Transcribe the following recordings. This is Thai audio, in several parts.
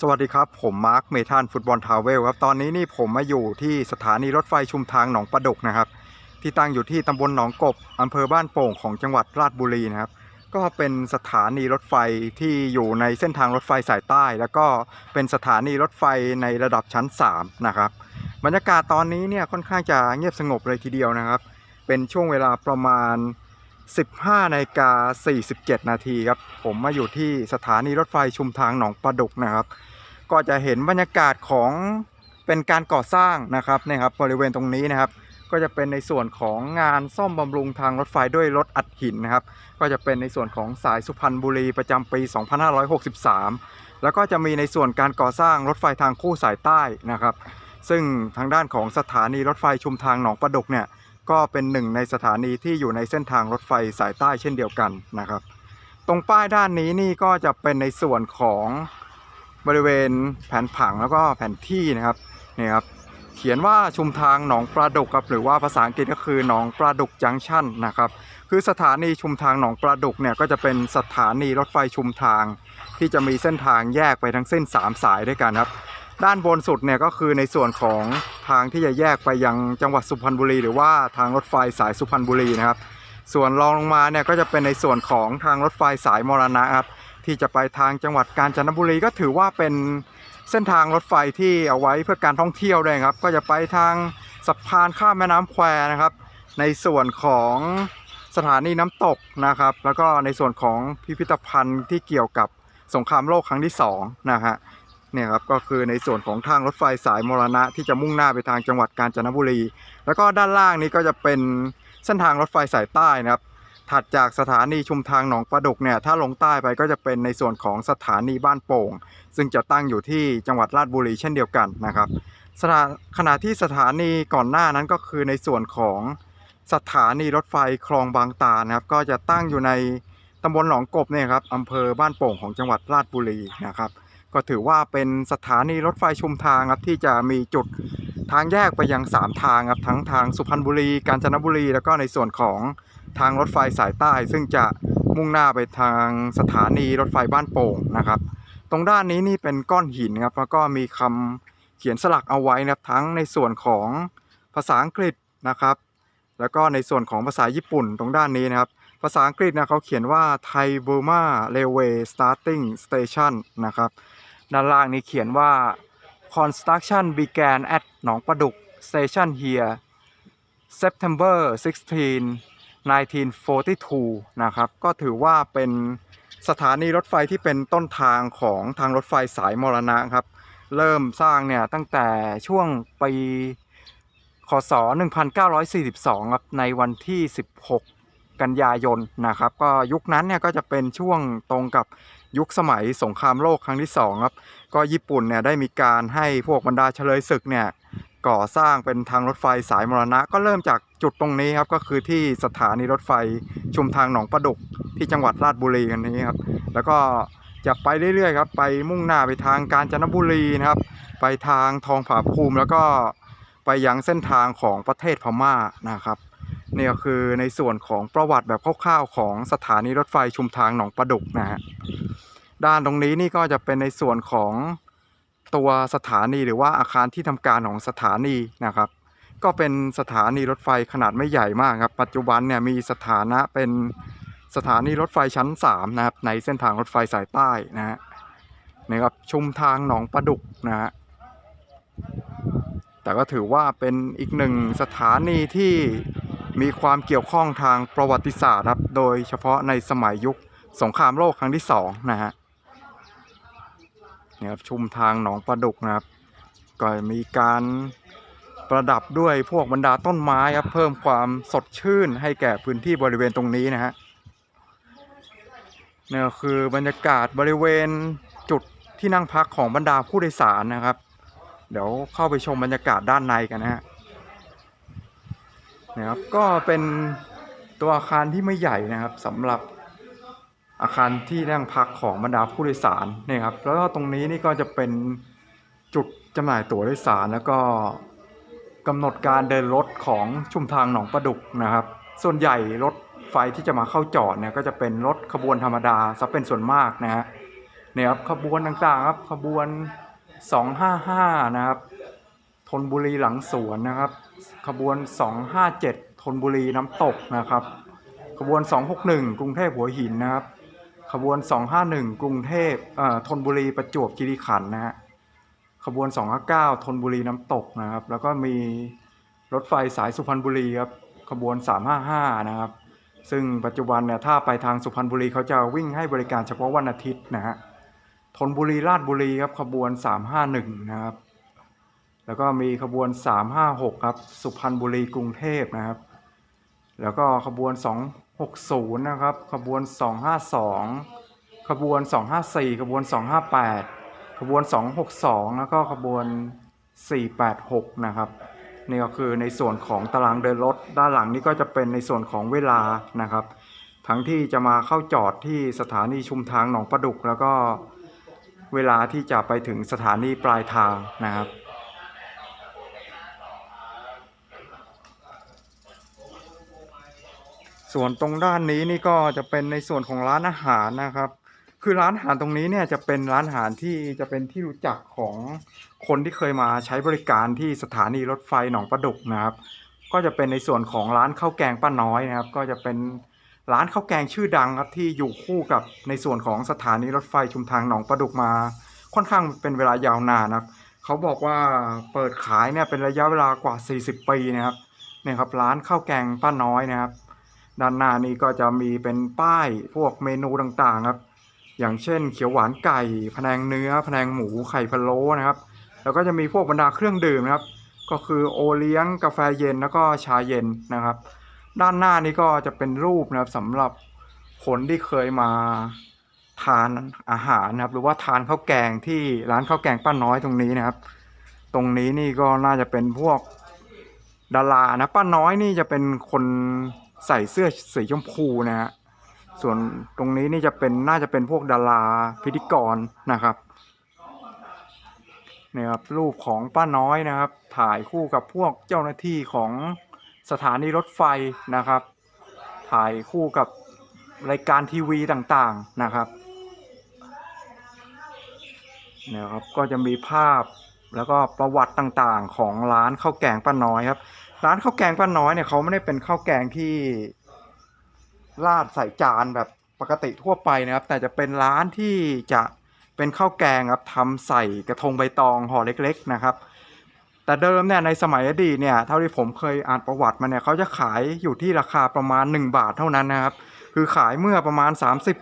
สวัสดีครับ ผมมาร์คเมทันฟุตบอลทาวเวลครับ ตอนนี้นี่ผมมาอยู่ที่สถานีรถไฟชุมทางหนองประดกนะครับ ที่ตั้งอยู่ที่ตำบลหนองกบอำเภอบ้านโป่งของจังหวัดราชบุรีนะครับ ก็เป็นสถานีรถไฟที่อยู่ในเส้นทางรถไฟสายใต้ แล้วก็เป็นสถานีรถไฟในระดับชั้น 3 นะครับ บรรยากาศตอนนี้เนี่ยค่อนข้างจะเงียบสงบเลยทีเดียวนะครับ เป็นช่วงเวลาประมาณ 15นาฬิกา47 นาทีครับ ผมมาอยู่ที่สถานีรถไฟชุมทางหนองประดกนะครับ ก็จะเห็นบรรยากาศของเป็นการก่อสร้างนะครับเนะครับบริเวณตรงนี้นะครับ ก็จะเป็นในส่วนของงานซ่อมบำรุงทางรถไฟด้วยรถอัดหินนะครับ ก็จะเป็นในส่วนของสายสุพรรณบุรีประจำปี 2563 แล้วก็จะมีในส่วนการก่อสร้างรถไฟทางคู่สายใต้นะครับ ซึ่งทางด้านของสถานีรถไฟชุมทางหนองประดกเนี่ยก็เป็นหนึ่งในสถานีที่อยู่ในเส้นทางรถไฟสายใต้เช่นเดียวกันนะครับ ตรงป้ายด้านนี้นี่ก็จะเป็นในส่วนของ บริเวณแผนผังแล้วก็แผนที่นะครับนี่ครับเขียนว่าชุมทางหนองปลาดุกครับหรือว่าภาษาอังกฤษก็คือหนองปลาดุกจังชั่นนะครับคือสถานีชุมทางหนองปลาดุกเนี่ยก็จะเป็นสถานีรถไฟชุมทาง ที่จะมีเส้นทางแยกไปทั้งเส้น 3 สายด้วยกันครับด้านบนสุดเนี่ยก็คือในส่วนของทางที่จะแยกไปยังจังหวัดสุพรรณบุรี หรือว่าทางรถไฟสายสุพรรณบุรีนะครับส่วนรองลงมาเนี่ยก็จะเป็นในส่วนของทางรถไฟสายมรณะครับ ที่จะไปทางจังหวัดกาญจนบุรีก็ถือว่าเป็นเส้นทางรถไฟที่เอาไว้เพื่อการท่องเที่ยวด้วยครับ ก็จะไปทางสะพานข้ามแม่น้ำแควนะครับ ในส่วนของสถานีน้ำตกนะครับ แล้วก็ในส่วนของพิพิธภัณฑ์ที่เกี่ยวกับสงครามโลกครั้งที่สองนะฮะเนี่ยครับก็คือในส่วนของทางรถไฟสายมรณะที่จะมุ่งหน้าไปทางจังหวัดกาญจนบุรี แล้วก็ด้านล่างนี้ก็จะเป็นเส้นทางรถไฟสายใต้นะครับ ถัดจากสถานีชุมทางหนองประดุกเนี่ยถ้าลงใต้ไปก็จะเป็นในส่วนของสถานีบ้านโป่ง ซึ่งจะตั้งอยู่ที่จังหวัดราชบุรีเช่นเดียวกันนะครับสถาขณะที่สถานีก่อนหน้านั้นก็คือในส่วนของสถานีรถไฟคลองบางตานะครับ ก็จะตั้งอยู่ในตำบลหนองกบเนี่ยครับอำเภอบ้านโป่งของจังหวัดราชบุรีนะครับ ก็ถือว่าเป็นสถานีรถไฟชุมทางครับที่จะมีจุดทางแยกไปยัง 3 ทางครับทั้งทางสุพรรณบุรี กาญจนบุรี แล้วก็ในส่วนของทางรถไฟสายใต้ ซึ่งจะมุ่งหน้าไปทางสถานีรถไฟบ้านโป่งนะครับ ตรงด้านนี้นี่เป็นก้อนหินครับแล้วก็มีคำเขียนสลักเอาไว้นะครับทั้งในส่วนของภาษาอังกฤษนะครับ แล้วก็ในส่วนของภาษาญี่ปุ่นตรงด้านนี้นะครับ ภาษาอังกฤษนะเขาเขียนว่า Thai Burma Railway Starting Station นะครับ ด้านล่างนี้เขียนว่า construction began at หนองประดุก station here September 16 1942 นะครับ ก็ถือว่าเป็นสถานีรถไฟที่เป็นต้นทางของทางรถไฟสายมรณะครับ เริ่มสร้างเนี่ยตั้งแต่ช่วงปีคศ 1942 ครับ ในวันที่ 16 กันยายนนะครับ ก็ยุคนั้นเนี่ยก็จะเป็นช่วงตรงกับ ยุคสมัยสงครามโลกครั้งที่2ครับก็ญี่ปุ่นเนี่ยได้มีการให้พวกบรรดาเฉลยศึกเนี่ยก่อสร้างเป็นทางรถไฟสายมรณะ ก็เริ่มจากจุดตรงนี้ครับก็คือที่สถานีรถไฟชุมทางหนองประดุกที่จังหวัดราชบุรีกันนี้ครับแล้วก็จะไปเรื่อยๆครับไปมุ่งหน้าไปทางกาญจนบุรีนะครับ ไปทางทองผาภูมิแล้วก็ไปยังเส้นทางของประเทศพม่านะครับนี่ก็คือในส่วนของประวัติแบบคร่าวๆของสถานีรถไฟชุมทางหนองประดุกนะฮะ ด้านตรงนี้นี่ก็จะเป็นในส่วนของตัวสถานีหรือว่าอาคารที่ทำการของสถานีนะครับ ก็เป็นสถานีรถไฟขนาดไม่ใหญ่มากครับ ปัจจุบันเนี่ยมีสถานะเป็นสถานีรถไฟชั้น3นะครับในเส้นทางรถไฟสายใต้นะฮะนะครับชุมทางหนองประดุกนะฮะแต่ก็ถือว่าเป็นอีกหนึ่งสถานีที่มีความเกี่ยวข้องทางประวัติศาสตร์ครับ โดยเฉพาะในสมัยยุคสงครามโลกครั้งที่สองนะฮะ นี่ยครับชุมทางหนองประดุกนะครับก็มีการประดับด้วยพวกบรรดาต้นไม้ครับเพิ่มความสดชื่นให้แก่พื้นที่บริเวณตรงนี้นะฮะเนี่ยคือบรรยากาศบริเวณจุดที่นั่งพักของบรรดาผู้โดยสารนะครับ เดี๋ยวเข้าไปชมบรรยากาศด้านในกันนะฮะนะครับก็เป็นตัวอาคารที่ไม่ใหญ่นะครับสำหรับ อาคารที่นั่งพักของบรรดาผู้โดยสารเนี่ยครับแล้วก็ตรงนี้นี่ก็จะเป็นจุดจำหน่ายตั๋วโดยสารแล้วก็กำหนดการเดินรถของชุมทางหนองประดุกนะครับ ส่วนใหญ่รถไฟที่จะมาเข้าจอดเนี่ยก็จะเป็นรถขบวนธรรมดาซะเป็นส่วนมากนะฮะเนี่ยครับขบวนต่างๆครับขบวน 255 นะครับธนบุรีหลังสวนนะครับ ขบวน 257ธนบุรีน้ำตกนะครับ ขบวน 261 กรุงเทพหัวหินนะครับ ขบวน 251 กรุงเทพเอ่อธนบุรีประจวบคีรีขันธ์นะฮะขบวน 259ธนบุรีน้ำตกนะครับ แล้วก็มีรถไฟสายสุพรรณบุรีครับขบวน 355 นะครับ ซึ่งปัจจุบันเนี่ยถ้าไปทางสุพรรณบุรีเขาจะวิ่งให้บริการเฉพาะวันอาทิตย์นะฮะธนบุรีราชบุรีครับขบวน 351 นะครับ แล้วก็มีขบวน 356 ครับ สุพรรณบุรีกรุงเทพนะครับ แล้วก็ขบวน 60 นะครับ ขบวน 252 ขบวน 254 ขบวน 258 ขบวน 262 แล้วก็ขบวน 486 นะครับ นี่ก็คือในส่วนของตารางเดินรถ ด้านหลังนี้ก็จะเป็นในส่วนของเวลานะครับ ทั้งที่จะมาเข้าจอดที่สถานีชุมทางหนองประดุก แล้วก็เวลาที่จะไปถึงสถานีปลายทางนะครับ ส่วนตรงด้านนี้นี่ก็จะเป็นในส่วนของร้านอาหารนะครับ คือร้านอาหารตรงนี้เนี่ยจะเป็นร้านอาหารที่จะเป็นที่รู้จักของคนที่เคยมาใช้บริการที่สถานีรถไฟหนองประดุกนะครับ ก็จะเป็นในส่วนของร้านข้าวแกงป้าน้อยนะครับ ก็จะเป็นร้านข้าวแกงชื่อดังครับที่อยู่คู่กับในส่วนของสถานีรถไฟชุมทางหนองประดุกมาค่อนข้างเป็นเวลายาวนานนะครับเขาบอกว่าเปิดขายเนี่ยเป็นระยะเวลากว่า 40 ปีนะครับเนี่ยครับร้านข้าวแกงป้าน้อยนะครับ ด้านหน้านี้ก็จะมีเป็นป้ายพวกเมนูต่างๆครับ อย่างเช่นเขียวหวานไก่พแนงเนื้อพแนงหมูไข่พะโล้นะครับ แล้วก็จะมีพวกบรรดาเครื่องดื่มนะครับ ก็คือโอเลี้ยงกาแฟเย็นแล้วก็ชาเย็นนะครับ ด้านหน้านี้ก็จะเป็นรูปนะครับสำหรับคนที่เคยมาทานอาหารนะครับ หรือว่าทานข้าวแกงที่ร้านข้าวแกงป้าน้อยตรงนี้นะครับ ตรงนี้นี่ก็น่าจะเป็นพวกดารานะป้าน้อยนี่จะเป็นคน ใส่เสื้อสีชมพูนะฮะส่วนตรงนี้นี่จะเป็นน่าจะเป็นพวกดาราพิธีกรนะครับเนี่ยครับรูปของป้าน้อยนะครับ ถ่ายคู่กับพวกเจ้าหน้าที่ของสถานีรถไฟนะครับ ถ่ายคู่กับรายการทีวีต่างๆนะครับเนี่ยครับก็จะมีภาพแล้วก็ประวัติต่างๆ ของร้านข้าวแกงป้าน้อยครับ ร้านข้าวแกงป้าน้อยเนี่ยเขาไม่ได้เป็นข้าวแกงที่ราดใส่จานแบบปกติทั่วไปนะครับ แต่จะเป็นร้านที่จะเป็นข้าวแกงครับทำใส่กระทงใบตองห่อเล็ก ๆนะครับ แต่เดิมเนี่ยในสมัยอดีตเนี่ยเท่าที่ผมเคยอ่านประวัติมาเนี่ยเขาจะขายอยู่ที่ราคาประมาณ 1 บาทเท่านั้นนะครับ คือขายเมื่อประมาณ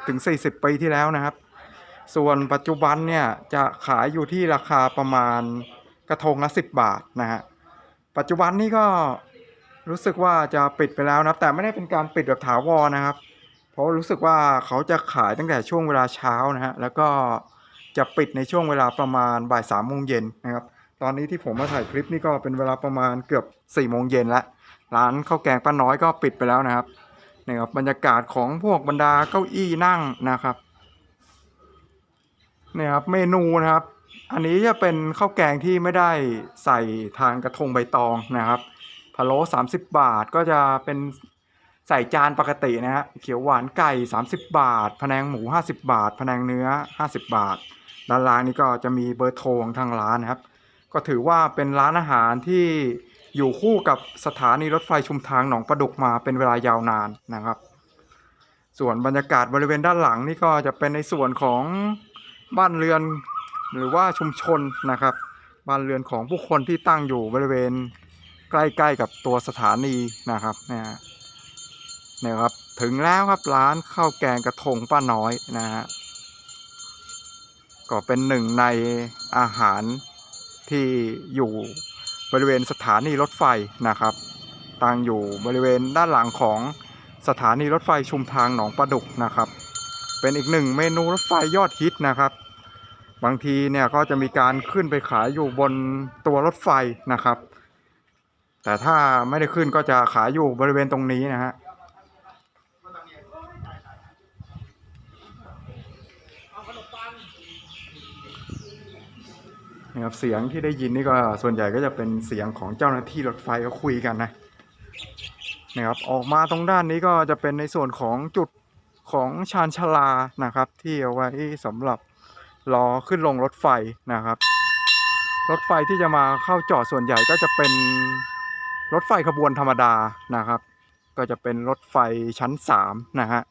30-40 ปีที่แล้วนะครับ ส่วนปัจจุบันเนี่ยจะขายอยู่ที่ราคาประมาณกระทงละ 10 บาทนะฮะ ปัจจุบันนี้ก็รู้สึกว่าจะปิดไปแล้วนะครับ แต่ไม่ได้เป็นการปิดแบบถาวรนะครับ เพราะรู้สึกว่าเขาจะขายตั้งแต่ช่วงเวลาเช้านะฮะแล้วก็จะปิดในช่วงเวลาประมาณบ่ายสามโมงเย็นนะครับ ตอนนี้ที่ผมมาถ่ายคลิปนี่ก็เป็นเวลาประมาณเกือบสี่โมงเย็นล้วร้านข้าวแกงป้าน้อยก็ปิดไปแล้วนะครับนี่ครับบรรยากาศของพวกบรรดาเก้าอี้นั่งนะครับนี่ครับเมนูนะครับ อันนี้จะเป็นข้าวแกงที่ไม่ได้ใส่ทานกระทงใบตองนะครับพะโล้สามสิบบาทก็จะเป็นใส่จานปกตินะฮะเขียวหวานไก่สามสิบบาทพะแนงหมูห้าสิบบาทพะแนงเนื้อห้าสิบบาท ด้านล่างนี้ก็จะมีเบอร์โทรของทางร้านนะครับ ก็ถือว่าเป็นร้านอาหารที่อยู่คู่กับสถานีรถไฟชุมทางหนองประดุกมาเป็นเวลายาวนานนะครับ ส่วนบรรยากาศบริเวณด้านหลังนี่ก็จะเป็นในส่วนของบ้านเรือน หรือว่าชุมชนนะครับบ้านเรือนของผู้คนที่ตั้งอยู่บริเวณใกล้ๆกับตัวสถานีนะครับเนี่ยฮะเนี่ยครับถึงแล้วครับร้านข้าวแกงกระทงป้าน้อยนะฮะก็เป็นหนึ่งในอาหารที่อยู่บริเวณสถานีรถไฟนะครับตั้งอยู่บริเวณด้านหลังของสถานีรถไฟชุมทางหนองประดุกนะครับ เป็นอีกหนึ่งเมนูรถไฟยอดฮิตนะครับ บางทีเนี่ยก็จะมีการขึ้นไปขายอยู่บนตัวรถไฟนะครับ แต่ถ้าไม่ได้ขึ้นก็จะขายอยู่บริเวณตรงนี้นะฮะนี่ครับเสียงที่ได้ยินนี่ก็ส่วนใหญ่ก็จะเป็นเสียงของเจ้าหน้าที่รถไฟเขาคุยกันนะนะครับออกมาตรงด้านนี้ก็จะเป็นในส่วนของจุดของชานชาลานะครับ ที่เอาไว้สำหรับ รอขึ้นลงรถไฟนะครับ รถไฟที่จะมาเข้าจอดส่วนใหญ่ก็จะเป็นรถไฟขบวนธรรมดานะครับ ก็จะเป็นรถไฟชั้น3นะฮะ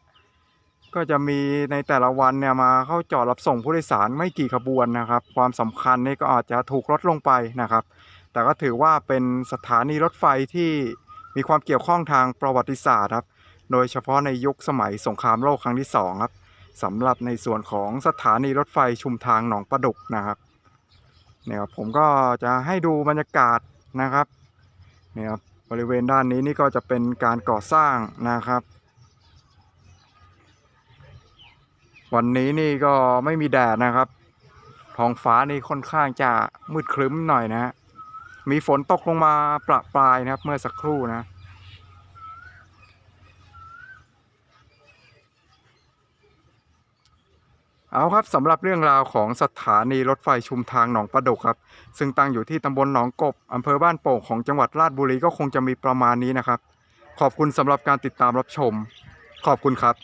ก็จะมีในแต่ละวันเนี่ยมาเข้าจอดรับส่งผู้โดยสารไม่กี่ขบวนนะครับ ความสำคัญนี่ก็อาจจะถูกลดลงไปนะครับ แต่ก็ถือว่าเป็นสถานีรถไฟที่มีความเกี่ยวข้องทางประวัติศาสตร์ครับ โดยเฉพาะในยุคสมัยสงครามโลกครั้งที่สองครับ สำหรับในส่วนของสถานีรถไฟชุมทางหนองประดุกนะครับเนี่ยครับผมก็จะให้ดูบรรยากาศนะครับเนี่ยครับบริเวณด้านนี้นี่ก็จะเป็นการก่อสร้างนะครับ วันนี้นี่ก็ไม่มีแดดนะครับท้องฟ้านี่ค่อนข้างจะมืดครึ้มหน่อยนะฮะมีฝนตกลงมาประปรายนะครับเมื่อสักครู่นะ เอาครับสำหรับเรื่องราวของสถานีรถไฟชุมทางหนองประดกครับ ซึ่งตั้งอยู่ที่ตำบลหนองกบอำเภอบ้านโป่งของจังหวัดราชบุรีก็คงจะมีประมาณนี้นะครับ ขอบคุณสำหรับการติดตามรับชม ขอบคุณครับ